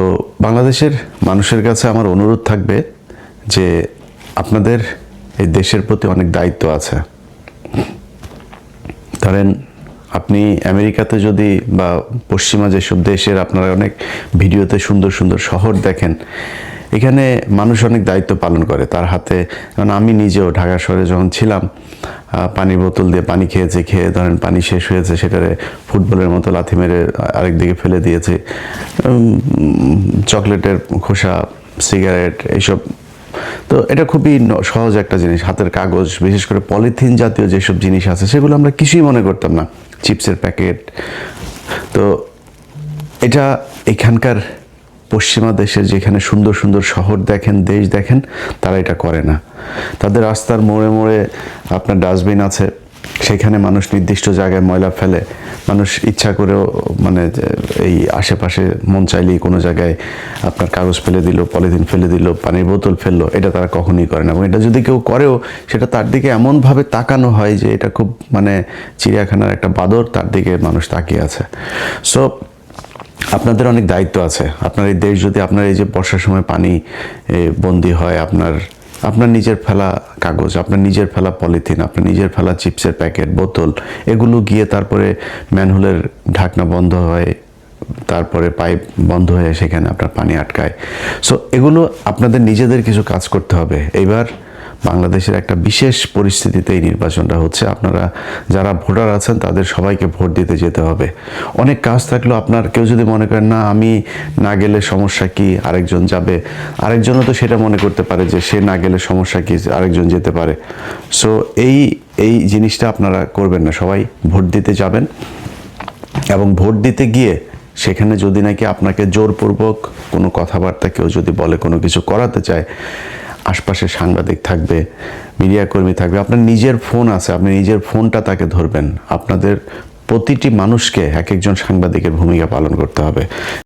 তো বাংলাদেশের মানুষের কাছে আমার অনুরোধ থাকবে যে আপনাদের এই দেশের প্রতি অনেক দায়িত্ব আছে। ধরেন, আপনি আমেরিকাতে যদি বা পশ্চিমা যেসব দেশের আপনারা অনেক ভিডিওতে সুন্দর সুন্দর শহর দেখেন, এখানে মানুষ অনেক দায়িত্ব পালন করে তার হাতে। কারণ আমি নিজেও ঢাকা শহরে যখন ছিলাম পানির বোতল দিয়ে পানি খেয়েছে, খেয়ে ধরেন পানি শেষ হয়েছে, সেটারে ফুটবলের মতো লাথি মেরে আরেক দিকে ফেলে দিয়েছে। চকলেটের খোসা, সিগারেট, এইসব। তো এটা খুবই সহজ একটা জিনিস, হাতের কাগজ, বিশেষ করে পলিথিন জাতীয় যেসব জিনিস আছে, সেগুলো আমরা কিছুই মনে করতাম না। চিপসের প্যাকেট। তো এটা এখানকার পশ্চিমা দেশের যেখানে সুন্দর সুন্দর শহর দেখেন, দেশ দেখেন, তারা এটা করে না। তাদের রাস্তার মোড়ে মোড়ে আপনার ডাস্টবিন আছে, সেখানে মানুষ নির্দিষ্ট জায়গায় ময়লা ফেলে, মানুষ ইচ্ছা করেও মানে এই আশেপাশে মন চাইলেই কোনো জায়গায় আপনার কাগজ ফেলে দিল, পলিথিন ফেলে দিল, পানির বোতল ফেলল, এটা তারা কখনোই করে না। এবং এটা যদি কেউ করেও, সেটা তার দিকে এমনভাবে তাকানো হয় যে এটা খুব মানে চিড়িয়াখানার একটা বাদর, তার দিকে মানুষ তাকিয়ে আছে। সো আপনাদের অনেক দায়িত্ব আছে। আপনার এই দেশ যদি আপনার এই যে বর্ষার সময় পানি বন্দি হয়, আপনার আপনার নিজের ফেলা কাগজ, আপনার নিজের ফেলা পলিথিন, আপনার নিজের ফেলা চিপসের প্যাকেট, বোতল, এগুলো গিয়ে তারপরে ম্যানহোলের ঢাকনা বন্ধ হয়, তারপরে পাইপ বন্ধ হয়ে সেখানে আপনার পানি আটকায়। সো এগুলো আপনাদের নিজেদের কিছু কাজ করতে হবে। এইবার বাংলাদেশের একটা বিশেষ পরিস্থিতিতে এই নির্বাচনটা হচ্ছে। আপনারা যারা ভোটার আছেন, তাদের সবাইকে ভোট দিতে যেতে হবে। অনেক কাজ থাকলেও আপনার কেউ যদি মনে করেন, না, আমি না গেলে সমস্যা কি? আরেকজন যাবে। আরেকজনও তো সেটা মনে করতে পারে যে, সে না গেলে সমস্যা কি? আরেকজন যেতে পারে। সো এই এই জিনিসটা আপনারা করবেন না। সবাই ভোট দিতে যাবেন এবং ভোট দিতে গিয়ে সেখানে যদি নাকি আপনাকে জোরপূর্বক কোনো কথাবার্তা কেউ যদি বলে, কোনো কিছু করাতে চায় আশপাশে সাংবাদিক থাকবে, মিডিয়া কর্মী থাকবে, আপনার নিজের ফোন আছে, আপনি নিজের ফোনটা তাকে ধরবেন। আপনাদের প্রতিটি মানুষকে এক একজন সাংবাদিকের ভূমিকা পালন করতে হবে।